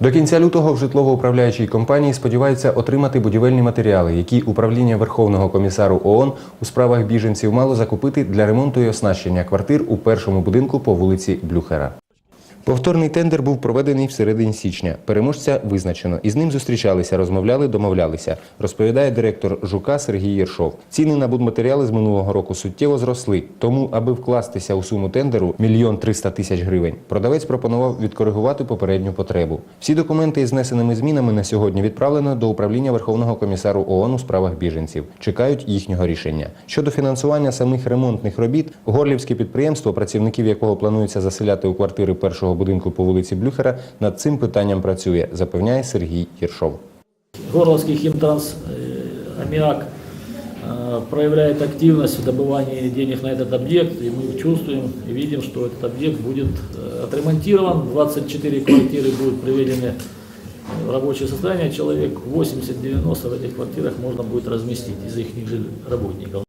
До кінця лютого в житлово-управляючій компанії сподіваються отримати будівельні матеріали, які управління Верховного комісару ООН у справах біженців мало закупити для ремонту і оснащення квартир у першому будинку по вулиці Блюхера. Повторний тендер був проведений всередині січня. Переможця визначено. Із ним зустрічалися, розмовляли, домовлялися. Розповідає директор Жука Сергій Єршов. Ціни на будматеріали з минулого року суттєво зросли. Тому, аби вкластися у суму тендеру мільйон триста тисяч гривень, продавець пропонував відкоригувати попередню потребу. Всі документи із внесеними змінами на сьогодні відправлено до управління Верховного комісару ООН у справах біженців. Чекають їхнього рішення. Щодо фінансування самих ремонтних робіт, горлівське підприємство, працівників якого планується заселяти у квартири першого будинку по вулиці Блюхера, над цим питанням працює, запевняє Сергій Єршов. Горловский химтранс, э, аммиак э, проявляет активность в добывании денег на этот объект, и мы чувствуем и видим, что этот объект будет э, отремонтирован, 24 квартиры будут приведены в рабочее состояние, человек 80-90 в этих квартирах можно будет разместить из их же работников.